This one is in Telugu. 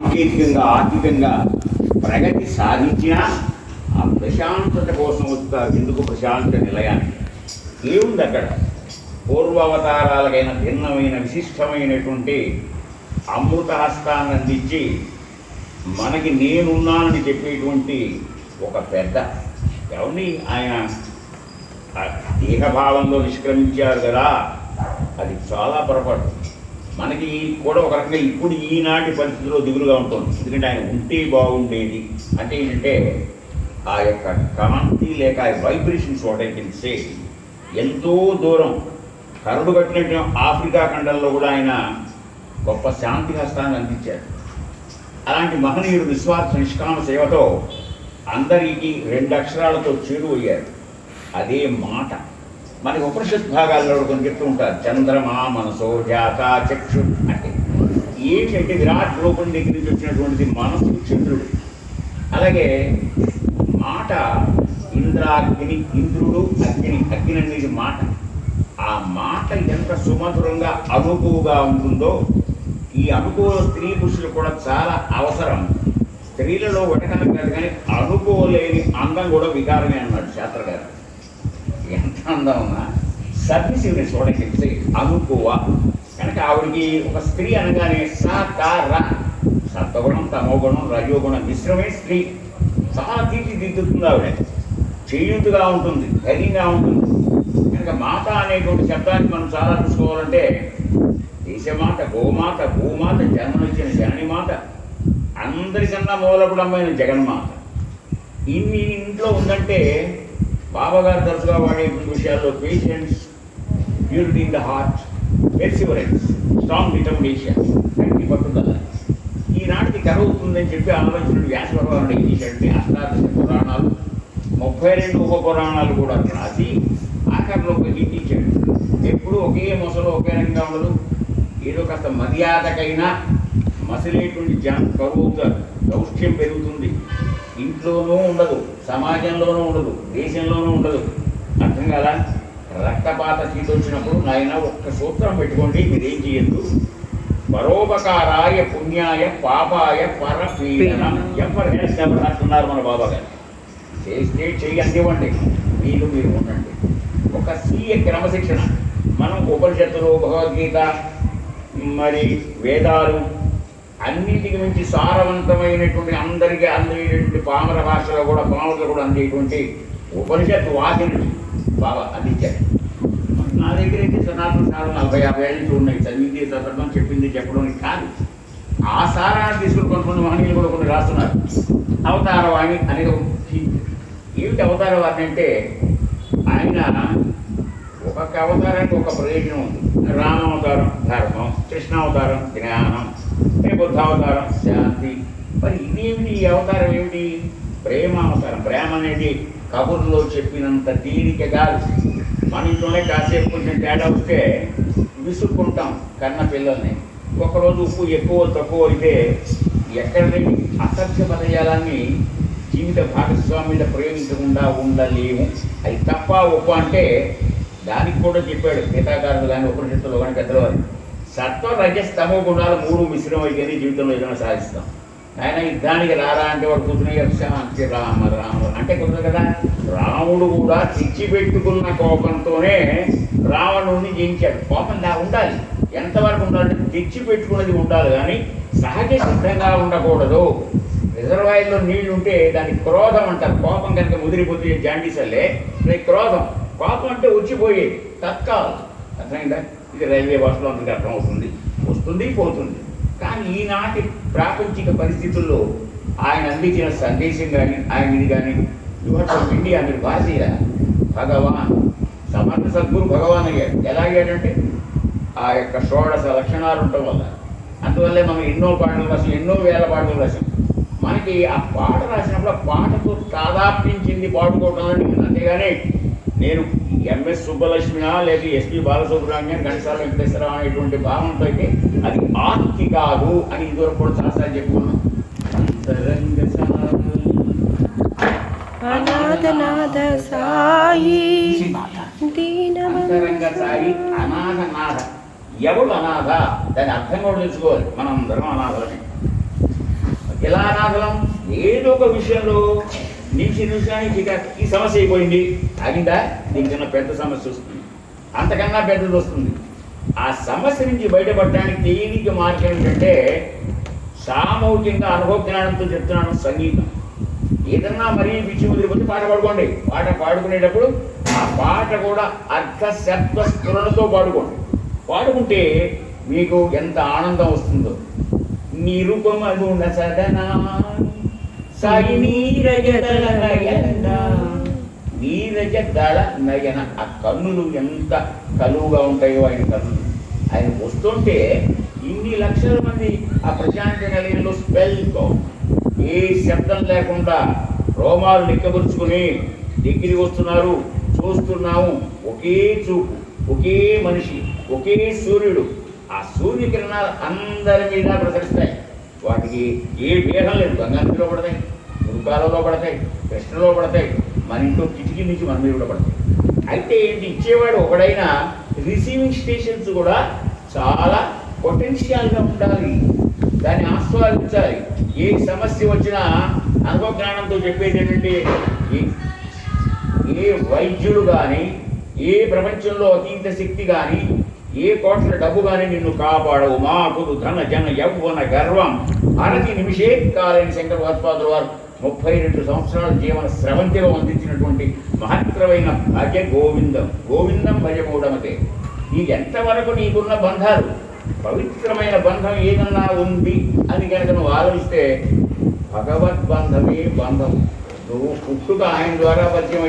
సాంకేతికంగా ఆర్థికంగా ప్రగతి సాధించినా ఆ ప్రశాంతత కోసం వస్తారు ఎందుకు ప్రశాంత నిలయానికి? ఏముంది అక్కడ? పూర్వావతారాలకైన భిన్నమైన విశిష్టమైనటువంటి అమృత హస్తాన్ని అందించి మనకి నేనున్నానని చెప్పేటువంటి ఒక పెద్ద ఎవరిని ఆయన దేహభావంలో నిష్క్రమించారు కదా? అది చాలా పొరపాటు. మనకి కూడా ఒక రకంగా ఇప్పుడు ఈనాటి పరిస్థితిలో దిగులుగా ఉంటుంది. ఎందుకంటే ఆయన ఉంటే బాగుండేది. అంటే ఏంటంటే ఆ యొక్క కాంతి లేక ఆ vibrations what I can say ఎంతో దూరం కరుడు కట్టినట్టు ఆఫ్రికా ఖండంలో కూడా ఆయన గొప్ప శాంతి హస్తాన్ని అందించారు. అలాంటి మహనీయుడు నిస్వార్థ నిష్కామ సేవతో అందరికీ రెండు అక్షరాలతో చేరువయ్యారు. అదే మాట. మనకి ఉపనిషత్ భాగాల్లో కొన్ని చెప్తూ ఉంటారు. చంద్రమా మనసో జాత చక్షు అంటే ఏంటంటే విరాట్ రూపం దగ్గర నుంచి వచ్చినటువంటిది మనసు చంద్రుడు. అలాగే మాట ఇంద్రాగ్ని ఇంద్రుడు అగ్ని అగ్ని అనేది మాట. ఆ మాట ఎంత సుమధురంగా అనుకువగా ఉంటుందో ఈ అనుకూల స్త్రీ పురుషులు కూడా చాలా అవసరం. స్త్రీలలో వెటకనం కాదు కానీ అనుకోలేని అందం కూడా వికారమే అన్నాడు శాస్త్ర గారు ఎంత అందం ఉన్నా సబ్మిసివ్నెస్ చూడకి అనుకువ? కనుక ఆవిడికి ఒక స్త్రీ అనగానే సాకార సత్వగుణం తమోగుణం రజోగుణం మిశ్రమే స్త్రీ. చాలా తీర్చిదిద్దుతుంది ఆవిడ. చేయుతుగా ఉంటుంది ధైర్యంగా ఉంటుంది. కనుక మాత అనేటువంటి శబ్దాన్ని మనం చాలా చూసుకోవాలంటే దేశమాత గోమాత భూమాత జన్మనిచ్చిన జననిమాత అందరికన్నా మూలపుడమైన జగన్మాత. ఇన్ని ఇంట్లో ఉందంటే బాబాగారు తరచుగా వాడే విషయాల్లో patience purity in the heart perseverance strong determination గట్టి పట్టుదల ఈనాటికి కరవుతుందని చెప్పి ఆలోచన వ్యాస భగవానుడు ఏం చేశాడంటే అష్టాదశ పురాణాలు ముప్పై రెండు ఉప పురాణాలు కూడా రాసి ఆఖరిలో ఒక ఇచ్చాడు ఎప్పుడు ఒకే మొసలు ఒకే రంగా ఉండదు. ఏదో కాస్త మర్యాదకైనా మసిలేటువంటి జనం కరువు అవుతారు. దౌష్ట్యం పెరుగుతుంది. ఇంట్లోనూ ఉండదు సమాజంలోనూ ఉండదు దేశంలోనూ ఉండదు. అర్థం కదా రక్తపాత వచ్చినప్పుడు నాయన ఒక్క సూత్రం పెట్టుకోండి మీరేం చేయొద్దు. పరోపకారాయ పుణ్యాయ పాపాయ పరపీడనం. ఎవరు అంటున్నారు మన బాబా గారు చేస్తే చెయ్యి అందివ్వండి మీరు మీరు ఉండండి. ఒక స్వీయ క్రమశిక్షణ. మనం ఉపనిషత్తులు భగవద్గీత మరి వేదాలు అన్నిటికి మించి సారవంతమైనటువంటి అందరికీ అందేటువంటి పామర భాషలో కూడా పామరులు కూడా అందేటువంటి ఉపనిషత్తు వాకిని బాగా అందించారు నా దగ్గర అయితే సనాతన సారం నలభై యాభై ఏళ్ళ నుంచి ఉన్నాయి. చదివింది చదవడం చెప్పింది చెప్పడం కాదు. ఆ సారాన్ని తీసుకుని కొంతమంది వాణిలు కూడా కొన్ని రాస్తున్నారు. అవతారవాణి అనేది అనేక ఏమిటి అవతార అవతారవాణి అంటే ఆయన ఒక్కొక్క అవతారానికి ఒక ప్రయోజనం ఉంది. రామావతారం ధర్మం కృష్ణావతారం జ్ఞానం ఏ బుద్ధావతారం శాంతి. మరి ఇదేమిటి? ఈ అవతారం ఏమిటి? ప్రేమ అవతారం ప్రేమ అనేది కబుర్లో చెప్పినంత దీనికి కాదు. మన ఇంట్లోనే కాసేపు కొంచెం తేడా వస్తే విసుక్కుంటాం కన్న పిల్లల్ని. ఒకరోజు ఉప్పు ఎక్కువ తక్కువ అయితే ఎక్కడ అసత్య పదజాలాన్ని జీవిత భాగస్వామిలో ప్రయోగించకుండా ఉండలేము. అది తప్ప ఒప్పు అంటే కూడా చెప్పాడు గీతాకారుడు కానీ ఉపనిషత్తులు కానీ పెద్దవారు. సత్వ రజస్తమ గుణాలు మూడు మిశ్రమం అయితేనే జీవితంలో ఏదైనా సాధిస్తాం. ఆయన యుద్ధానికి రారా అంటే వాడు కూర్చుని రామ రామ అంటే కుదరదు కదా? రాముడు కూడా తెచ్చిపెట్టుకున్న కోపంతోనే రావణుడిని జయించాడు. కోపం దా ఉండాలి. ఎంతవరకు ఉండాలంటే తెచ్చిపెట్టుకున్నది ఉండాలి కానీ సహజ సిద్ధంగా ఉండకూడదు. రిజర్వాయర్లో నీళ్ళు ఉంటే దానికి క్రోధం అంటారు. కోపం కనుక ముదిరిపోతే జాండీసల్లే క్రోధం. కోపం అంటే వచ్చిపోయేది తత్కాలం. అర్థమైందా? ఇది రైల్వే భాషలో అందుకు అర్థం అవుతుంది. వస్తుంది పోతుంది. కానీ ఈనాటి ప్రాపంచిక పరిస్థితుల్లో ఆయన అందించిన సందేశం కానీ ఆయన ఇది కానీ యువర్ ఇండియా మీరు భారతీయ భగవాన్. సమర్థ సద్గురు భగవాన్ అయ్యాడు. ఎలా అయ్యాడంటే ఆ యొక్క షోడశ లక్షణాలు ఉండటం వల్ల. అందువల్లే మనం ఎన్నో పాటలు రాసాం ఎన్నో వేల పాటలు రాసాం. మనకి ఆ పాట రాసినప్పుడు ఆ పాటతో తాదాపించింది పాడుకోవటం అని అంతేగాని నేను ఎంఎస్ సుబ్బలక్ష్మినా లేదా ఎస్పి బాలసుబ్రహ్మణ్యం ఘంటసాల వెంకటేశ్వరరావు అనేటువంటి భావంతో అయితే అది ఆర్తి కాదు అని ఇదివరకు కూడా చాలాసార్లు చెప్పుకున్నాం. అనాథనాథ సాయి. దీనవంత అంతరంగ సాయి అనాథ నాథ ఎవడు అనాథ? దాని అర్థం కూడా తెలుసుకోవాలి. మనం అందరం అనాథలని ఇలా అనాథలం? ఏదో ఒక విషయంలో నిమిషం నిమిషానికి ఈ సమస్య అయిపోయింది. ఆగిందా దీనికన్నా పెద్ద సమస్య వస్తుంది. అంతకన్నా పెద్దది వస్తుంది. ఆ సమస్య నుంచి బయటపడటానికి తేలిక మార్గం ఏంటంటే సామూహికంగా అనుభవజ్ఞానంతో చెప్తున్నాను సంగీతం. ఏదన్నా మరీ పిచ్చి ముదిరిపోతే పాట పాడుకోండి. పాట పాడుకునేటప్పుడు ఆ పాట కూడా అర్థ శబ్ద స్ఫురణతో పాడుకోండి. పాడుకుంటే మీకు ఎంత ఆనందం వస్తుందో. నిరుపమగుణ సదనా సాగి నీరజదళ నయన. నీరజ దళ నయన ఆ కన్నులు ఎంత కలువుగా ఉంటాయో ఆయన కన్నులు. ఆయన వస్తుంటే ఇన్ని లక్షల మంది ఆ ప్రశాంత నిలయంలో స్పెల్ ఏ శబ్దం లేకుండా రోమాలు నిక్కబరుచుకుని దగ్గరికి వస్తున్నారు. చూస్తున్నాము ఒకే చూపు ఒకే మనిషి ఒకే సూర్యుడు. ఆ సూర్యకిరణాలు అందరి మీద ప్రసరిస్తాయి. వాటికి ఏ భేదం లేదు. గంగానదిలో పడతాయి మురుకాలలో పడతాయి కృష్ణలో పడతాయి మన ఇంట్లో కిటికీ నుంచి మన మీద కూడా పడతాయి. అయితే ఏంటి? ఇచ్చేవాడు ఒకడైనా రిసీవింగ్ స్టేషన్స్ కూడా చాలా పొటెన్షియల్గా ఉండాలి. దాన్ని ఆస్వాదించాలి. ఏ సమస్య వచ్చినా అనుభవ జ్ఞానంతో చెప్పేది ఏంటంటే ఏ- ఏ వైద్యుడు కానీ ఏ ప్రపంచంలో అతీత శక్తి కానీ ఏ కోట్ల డబ్బు కానీ నిన్ను కాపాడవు. మాకులు ధన జన యౌవన గర్వం. అనతి నిమిషే కాలేని శంకర భగవత్పాదుల వారు ముప్పై రెండు సంవత్సరాల జీవన స్రవంతిలో అందించినటువంటి మహత్తరమైన భజ గోవిందం. గోవిందం భజ ఈ ఎంతవరకు నీకున్న బంధాలు? పవిత్రమైన బంధం ఏదన్నా ఉంది అని కనుక నువ్వు ఆలోచిస్తే భగవద్బంధమే బంధం. నువ్వు పుట్టుక ఆయన ద్వారా పరిచయం